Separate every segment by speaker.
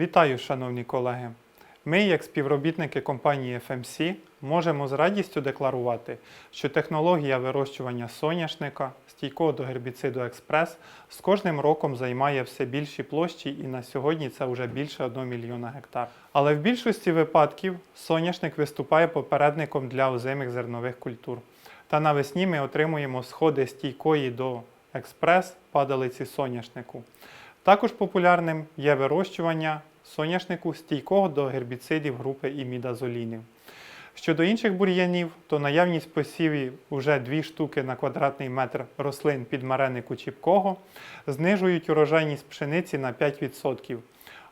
Speaker 1: Вітаю, шановні колеги! Ми, як співробітники компанії FMC, можемо з радістю декларувати, що технологія вирощування соняшника, стійкого до гербіциду експрес, з кожним роком займає все більші площі, і на сьогодні це вже більше 1 мільйона гектар. Але в більшості випадків соняшник виступає попередником для озимих зернових культур. Та навесні ми отримуємо сходи стійкої до експрес падалиці соняшнику. Також популярним є вирощування соняшнику стійкого до гербіцидів групи імідазолінів. Щодо інших бур'янів, то наявність посівів уже 2 штуки на квадратний метр рослин підмаренику чіпкого знижують урожайність пшениці на 5%,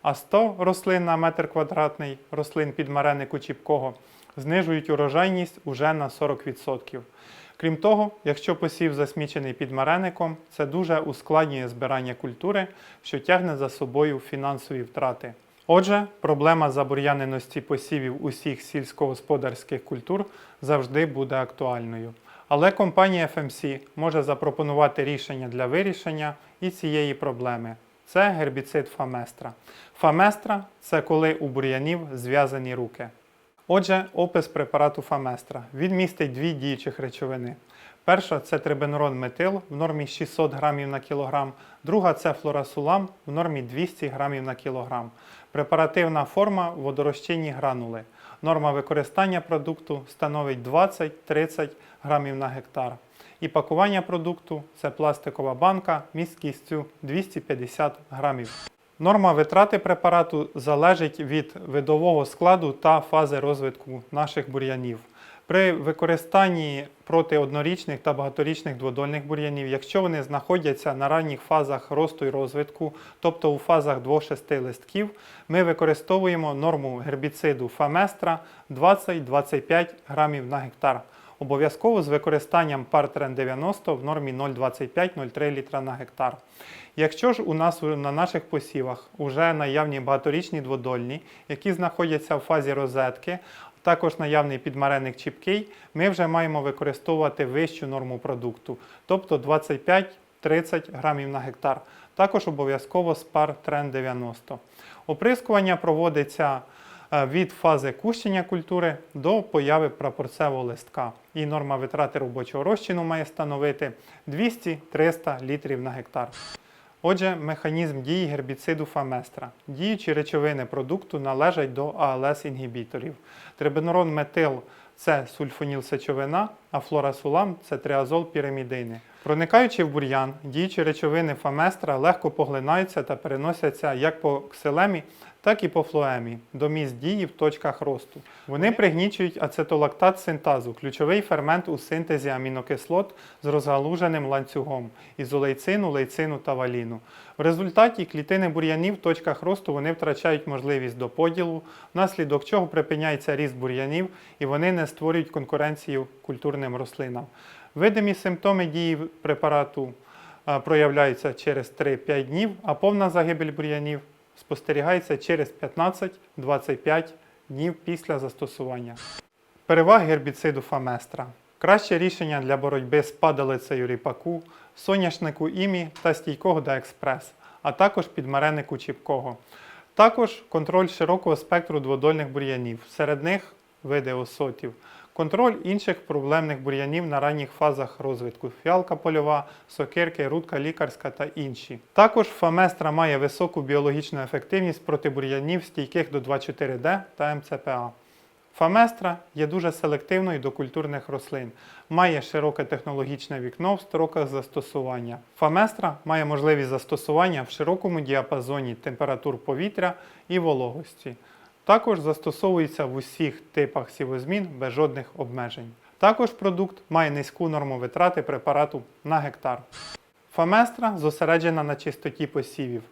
Speaker 1: а 100 рослин на метр квадратний рослин підмаренику чіпкого знижують урожайність уже на 40%. Крім того, якщо посів засмічений підмареником, це дуже ускладнює збирання культури, що тягне за собою фінансові втрати. Отже, проблема забур'яненості посівів усіх сільськогосподарських культур завжди буде актуальною. Але компанія FMC може запропонувати рішення для вирішення і цієї проблеми. Це гербіцид Фаместра. Фаместра це коли у бур'янів зв'язані руки. Отже, опис препарату Фаместра. Він містить дві діючих речовини. Перша це трибенурон метил в нормі 600 грамів на кілограм, друга це флорасулам в нормі 200 грамів на кілограм. Препаративна форма водорозчинні гранули. Норма використання продукту становить 20-30 грамів на гектар. І пакування продукту це пластикова банка місткістю 250 грамів. Норма витрати препарату залежить від видового складу та фази розвитку наших бур'янів. При використанні проти однорічних та багаторічних дводольних бур'янів, якщо вони знаходяться на ранніх фазах росту і розвитку, тобто у фазах 2-6 листків, ми використовуємо норму гербіциду Фаместра 20-25 грамів на гектар. Обов'язково з використанням Партрен 90 в нормі 0,25-0,3 літра на гектар. Якщо ж у нас на наших посівах вже наявні багаторічні дводольні, які знаходяться в фазі розетки, також наявний підмареник чіпкий, ми вже маємо використовувати вищу норму продукту, тобто 25-30 грамів на гектар. Також обов'язково спар Трен 90. Оприскування проводиться е, від фази кущення культури до появи прапорцевого листка. І норма витрати робочого розчину має становити 200-300 літрів на гектар. Отже, механізм дії гербіциду Фаместра. Діючі речовини продукту належать до АЛС-інгібіторів. Трибенорон метил це сульфонілсечовина, а флорасулам це триазол піримідини. Проникаючи в бур'ян, діючі речовини Фаместра легко поглинаються та переносяться як по ксилемі, так і по флоемі до місць дії в точках росту. Вони пригнічують ацетолактат синтазу, ключовий фермент у синтезі амінокислот з розгалуженим ланцюгом ізолейцину, лейцину та валіну. В результаті клітини бур'янів в точках росту вони втрачають можливість до поділу, внаслідок чого припиняється ріст бур'янів і вони не створюють конкуренцію культурним рослинам. Видимі симптоми дії препарату проявляються через 3-5 днів, а повна загибель бур'янів спостерігається через 15-25 днів після застосування. Переваги гербіциду Фаместра. Краще рішення для боротьби з падалицею ріпаку, соняшнику імі та стійкого до експрес, а також підмаренику чіпкого. Також контроль широкого спектру дводольних бур'янів, серед них види осотів. Контроль інших проблемних бур'янів на ранніх фазах розвитку фіалка польова, сокирки, рудка лікарська та інші. Також фаместра має високу біологічну ефективність проти бур'янів стійких до 2,4D та МЦПА. Фаместра є дуже селективною до культурних рослин, має широке технологічне вікно в строках застосування. Фаместра має можливість застосування в широкому діапазоні температур повітря і вологості. Також застосовується в усіх типах сівозмін без жодних обмежень. Також продукт має низьку норму витрати препарату на гектар. Фаместра зосереджена на чистоті посівів.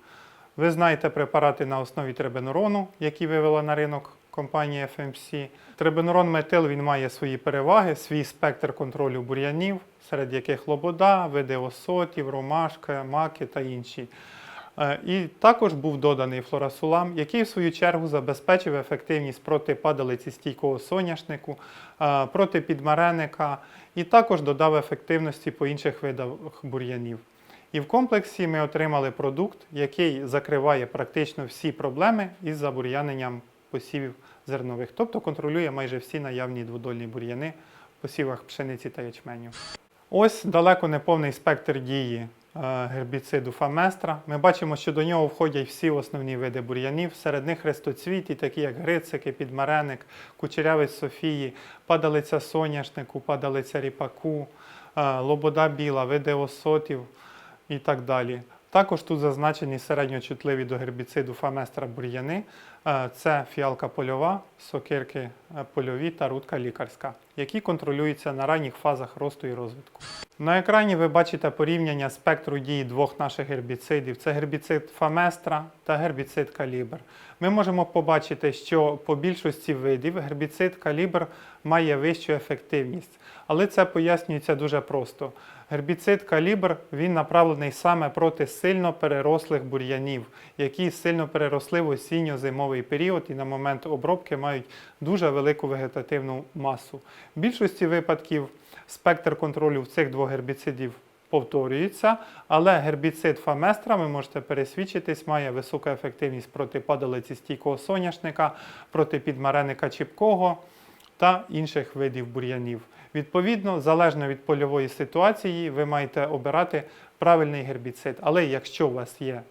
Speaker 1: Ви знаєте препарати на основі трибенурону, які вивела на ринок компанія FMC. Трибенурон метил він має свої переваги, свій спектр контролю бур'янів, серед яких лобода, види осотів, ромашка, маки та інші. Е, І також був доданий флорасулам, який в свою чергу забезпечив ефективність проти падалиці стійкого соняшнику, е, проти підмареника і також додав ефективності по інших видах бур'янів. І в комплексі ми отримали продукт, який закриває практично всі проблеми із забур'яненням посівів зернових, тобто контролює майже всі наявні дводольні бур'яни в посівах пшениці та ячменю. Ось далеко не повний спектр дії гербіциду Фаместра. Ми бачимо, що до нього входять всі основні види бур'янів. Серед них хрестоцвіті, такі як грицики, підмареник, кучерявець Софії, падалиця соняшнику, падалиця ріпаку, е, лобода біла, види осотів і так далі. Також тут зазначені середньочутливі до гербіциду Фаместра бур'яни. Е, Це фіалка польова, сокирки е, польові та рудка лікарська, які контролюються на ранніх фазах росту і розвитку. На екрані ви бачите порівняння спектру дії двох наших гербіцидів: це гербіцид Фаместра та гербіцид Калібр. Ми можемо побачити, що по більшості видів гербіцид Калібр має вищу ефективність, але це пояснюється дуже просто. Гербіцид калібр він направлений саме проти сильно перерослих бур'янів, які сильно переросли в осінньо-зимовий період і на момент обробки мають дуже велику вегетативну масу. В більшості випадків спектр контролю в цих двох гербіцидів повторюється, але гербіцид Фаместра, ви можете пересвідчитись, має високу ефективність проти падалиці стійкого соняшника, проти підмареника чіпкого та інших видів бур'янів. Відповідно, залежно від польової ситуації, ви маєте обирати правильний гербіцид. Але якщо у вас є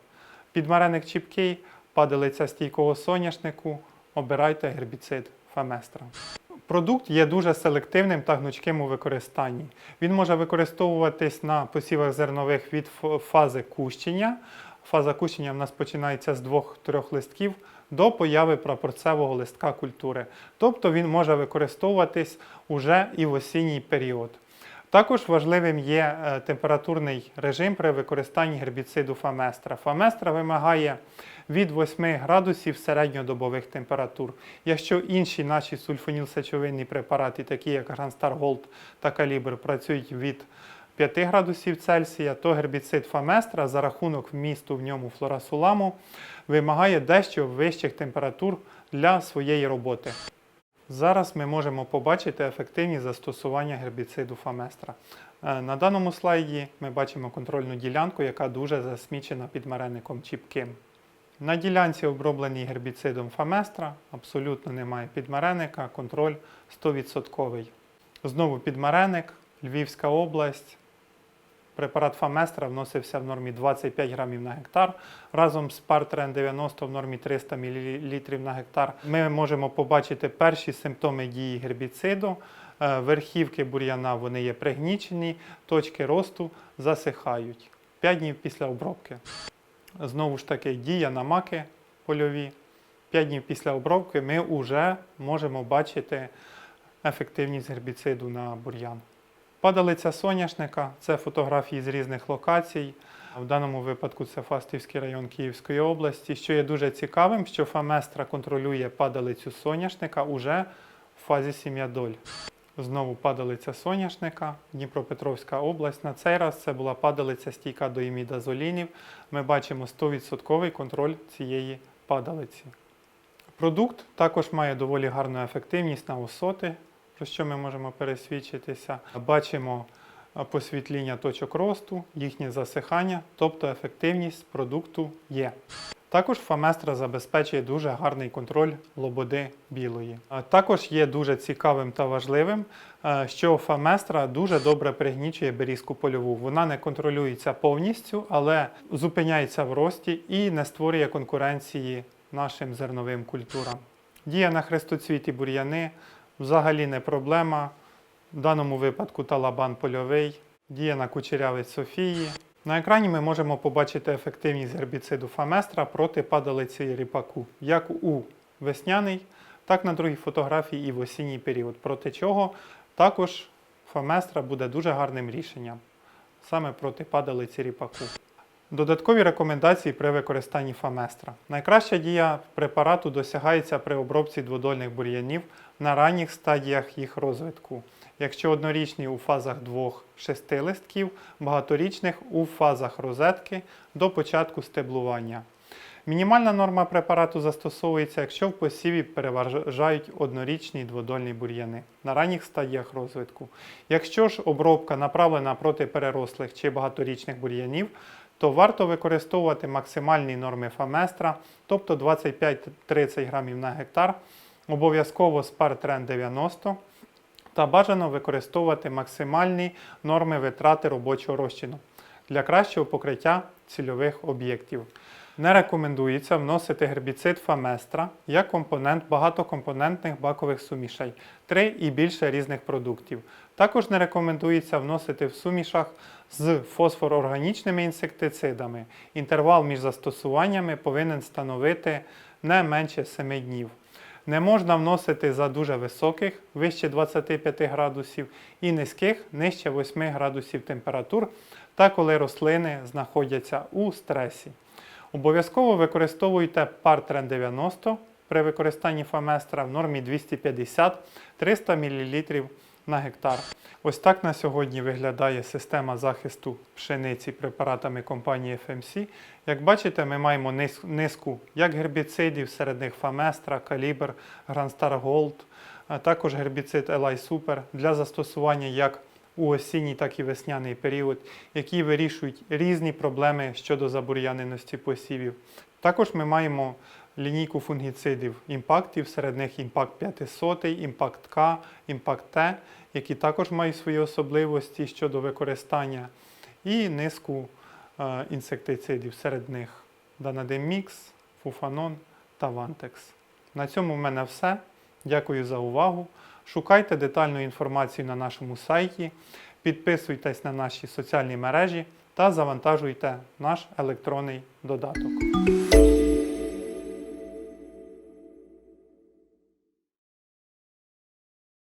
Speaker 1: підмареник чіпкий, падалиця стійкого соняшнику, обирайте гербіцид Фаместра. Продукт є дуже селективним та гнучким у використанні. Він може використовуватись на посівах зернових від фази кущення. Фаза кущення в нас починається з двох-трьох листків до появи прапорцевого листка культури. Тобто він може використовуватись уже і в осінній період. Також важливим є е, температурний режим при використанні гербіциду Фаместра. Фаместра вимагає від 8 градусів середньодобових температур. Якщо інші наші сульфонілсечовинні препарати, такі як Гранстар Gold та Калібр, працюють від 5 градусів Цельсія, то гербіцид Фаместра за рахунок вмісту в ньому флорасуламу вимагає дещо вищих температур для своєї роботи. Зараз ми можемо побачити ефективність застосування гербіциду Фаместра. Е, На даному слайді ми бачимо контрольну ділянку, яка дуже засмічена підмаренником чіпким. На ділянці обробленій гербіцидом Фаместра абсолютно немає підмаренника, контроль 100%. Знову підмареник, Львівська область. Препарат Фаместра вносився в нормі 25 грамів на гектар. Разом з Партрен 90 в нормі 300 мл на гектар. Ми можемо побачити перші симптоми дії гербіциду. Е, Верхівки бур'яна вони є пригнічені, точки росту засихають 5 днів після обробки. Знову ж таки, дія на маки польові. 5 днів після обробки ми вже можемо бачити ефективність гербіциду на бур'ян. Падалиця соняшника це фотографії з різних локацій. В даному випадку це Фастівський район Київської області. Що є дуже цікавим, що Фаместра контролює падалицю соняшника уже в фазі сім'ядоль. Знову падалиця соняшника, Дніпропетровська область. На цей раз це була падалиця стійка до імідазолінів. Ми бачимо 100% контроль цієї падалиці. Продукт також має доволі гарну ефективність на осоти, про що ми можемо пересвідчитися. Бачимо посвітління точок росту, їхнє засихання, тобто ефективність продукту є. Також Фаместра забезпечує дуже гарний контроль лободи білої. Також є дуже цікавим та важливим, що Фаместра дуже добре пригнічує берізку польову. Вона не контролюється повністю, але зупиняється в рості і не створює конкуренції нашим зерновим культурам. Дія на хрестоцвіті бур'яни взагалі не проблема. В даному випадку талабан польовий, діє на кучерявець Софії. На екрані ми можемо побачити ефективність гербіциду Фаместра проти падалиці ріпаку, як у весняний, так на другій фотографії і в осінній період, проти чого також Фаместра буде дуже гарним рішенням саме проти падалиці ріпаку. Додаткові рекомендації при використанні Фаместра. Найкраща дія препарату досягається при обробці дводольних бур'янів на ранніх стадіях їх розвитку. Якщо однорічні у фазах 2-6 листків, багаторічних у фазах розетки до початку стеблування. Мінімальна норма препарату застосовується, якщо в посіві переважають однорічні дводольні бур'яни на ранніх стадіях розвитку. Якщо ж обробка направлена проти перерослих чи багаторічних бур'янів, то варто використовувати максимальні норми фаместра, тобто 25-30 грамів на гектар, обов'язково спар тренд 90 та бажано використовувати максимальні норми витрати робочого розчину для кращого покриття цільових об'єктів. Не рекомендується вносити гербіцид фаместра як компонент багатокомпонентних бакових сумішей 3 і більше різних продуктів. Також не рекомендується вносити в сумішах з фосфорорганічними інсектицидами. Інтервал між застосуваннями повинен становити не менше 7 днів. Не можна вносити за дуже високих, вище 25 градусів, і низьких, нижче 8 градусів температур, та коли рослини знаходяться у стресі. Обов'язково використовуйте партрен 90 при використанні фаместра в нормі 250-300 мл на гектар. Ось так на сьогодні виглядає система захисту пшениці препаратами компанії FMC. Як бачите, ми маємо низку як гербіцидів, серед них фаместра, калібр, Грандстар Gold, а також гербіцид Eli Super для застосування як у осінній, так і весняний період, які вирішують різні проблеми щодо забур'яненості посівів. Також ми маємо лінійку фунгіцидів імпактів, серед них імпакт 500, імпакт К, імпакт Т, які також мають свої особливості щодо використання, і низку е, інсектицидів, серед них Данадемікс, Фуфанон та Вантекс. На цьому в мене все. Дякую за увагу. Шукайте детальну інформацію на нашому сайті, підписуйтесь на наші соціальні мережі та завантажуйте наш електронний додаток.